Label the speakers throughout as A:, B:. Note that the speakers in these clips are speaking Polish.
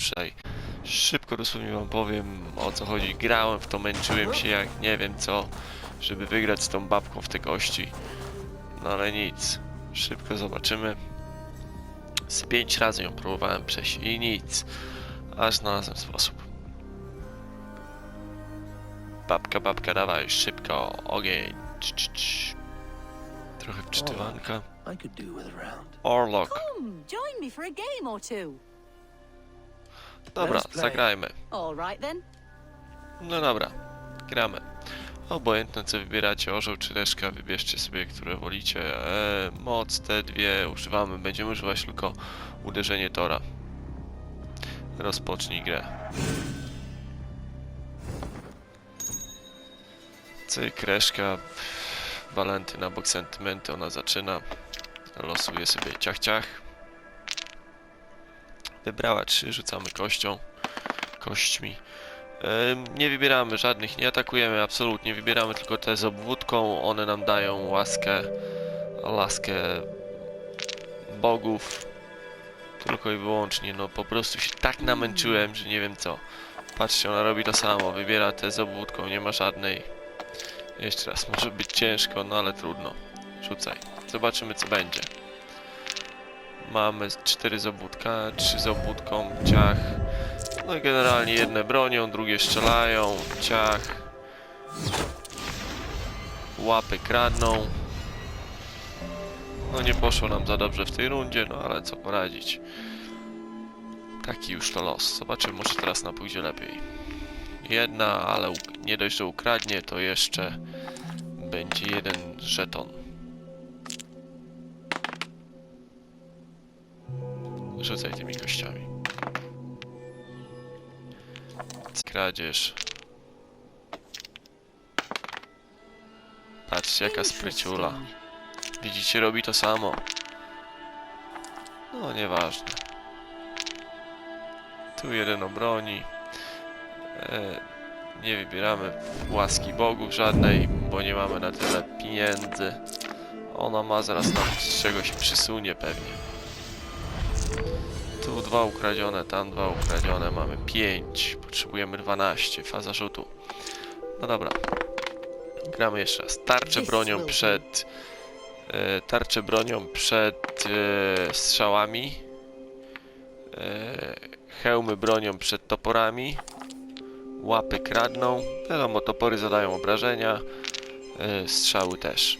A: przej. Szybko dosłownie wam powiem o co chodzi. Grałem w to, męczyłem się jak nie wiem co, żeby wygrać z tą babką w te kości. No ale nic. Szybko zobaczymy. Z pięć razy ją próbowałem przejść i nic. Aż znalazłem sposób. Babka, babka, dawaj, szybko, ogień. Cz, cz, cz. Trochę wczytywanka. Orlok.
B: Come, join me for a game or two.
A: Dobra, zagrajmy. No dobra, gramy. Obojętne co wybieracie, orzeł czy reszka, wybierzcie sobie, które wolicie. E, moc te dwie używamy, będziemy używać tylko uderzenie tora. Rozpocznij grę. Cyk, reszka, walentyna, bok sentymenty, ona zaczyna. Losuje sobie ciach ciach. Wybrała trzy, rzucamy kością, kośćmi. Nie wybieramy żadnych, nie atakujemy absolutnie, wybieramy tylko te z obwódką, one nam dają łaskę, laskę bogów, tylko i wyłącznie, no po prostu się tak namęczyłem, że nie wiem co. Patrzcie, ona robi to samo, wybiera te z obwódką, nie ma żadnej. Jeszcze raz, może być ciężko, no ale trudno. Rzucaj, zobaczymy co będzie. Mamy 4 z obwódka, 3 z obwódką, ciach. No i generalnie jedne bronią, drugie strzelają, ciach. Łapy kradną. No nie poszło nam za dobrze w tej rundzie, no ale co poradzić. Taki już to los. Zobaczymy, może teraz nam pójdzie lepiej. Jedna, ale nie dość, że ukradnie, to jeszcze będzie jeden żeton. Rzucaj tymi kościami. Kradzież. Patrzcie jaka spryciula. Widzicie, robi to samo. No, nieważne. Tu jeden obroni. E, nie wybieramy łaski bogów żadnej, bo nie mamy na tyle pieniędzy. Ona ma, zaraz nam z czegoś przysunie pewnie. Dwa ukradzione, tam dwa ukradzione, mamy pięć. Potrzebujemy 12, faza rzutu. No dobra. Gramy jeszcze raz. Tarczę bronią przed... E, tarczę bronią przed e, strzałami. E, hełmy bronią przed toporami. Łapy kradną. Wiadomo, topory zadają obrażenia. E, strzały też.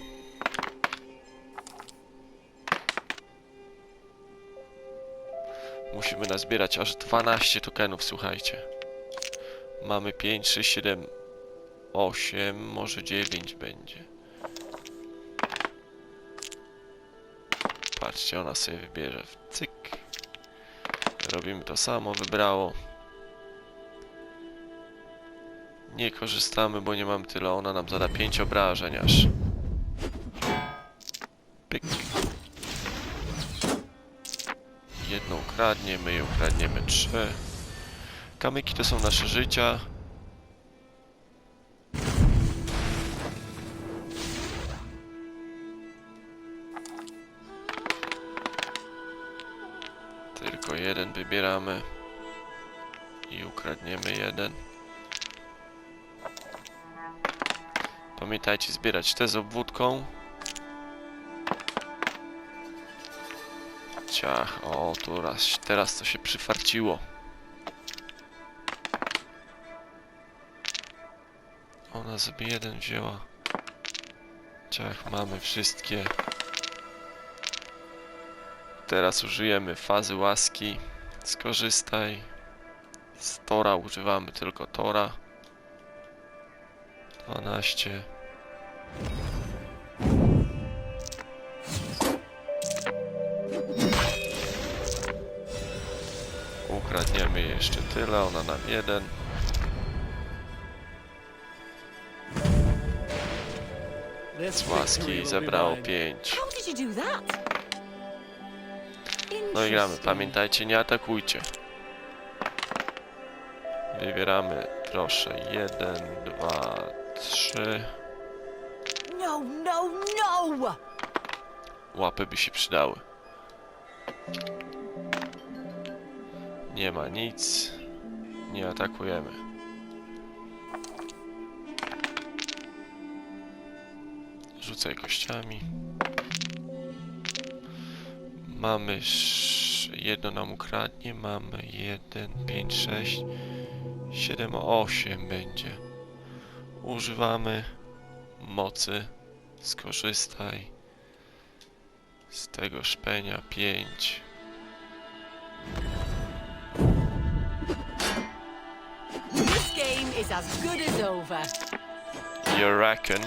A: Musimy nazbierać aż 12 tokenów, słuchajcie. Mamy 5, 6, 7, 8, może 9 będzie. Patrzcie, ona sobie wybierze cyk. Robimy to samo, wybrało. Nie korzystamy, bo nie mam tyle. Ona nam zada 5 obrażeń aż. Jedną ukradnie, my ją ukradniemy trzy. Kamyki to są nasze życia. Tylko jeden wybieramy. I ukradniemy jeden. Pamiętajcie zbierać te z obwódką. Ciach, o, tu raz, teraz to się przyfarciło. Ona sobie jeden wzięła. Ciach, mamy wszystkie. Teraz użyjemy fazy łaski. Skorzystaj. Z Tora używamy tylko Tora. 12. Ukradniemy jeszcze tyle, ona nam jeden. Z łaski
C: will be
A: zebrało
C: mine.
A: 5.
B: How did you do that?
A: No i gramy. Pamiętajcie, nie atakujcie. Wybieramy, proszę, jeden, dwa, trzy.
B: No, no, no!
A: Łapy by się przydały. Nie ma nic. Nie atakujemy. Rzucaj kościami. Mamy jedno nam ukradnie. Mamy jeden, pięć, sześć, siedem, osiem będzie. Używamy mocy. Skorzystaj z tego szpenia 5.
B: is as good as over.
A: You reckon?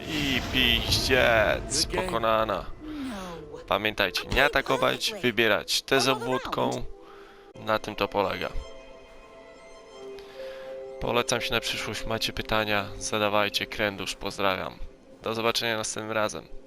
A: I piździec pokonana. Pamiętajcie, nie atakować, wybierać tę z obwódką. Na tym to polega. Polecam się na przyszłość. Macie pytania, zadawajcie. Krędusz, pozdrawiam. Do zobaczenia następnym razem.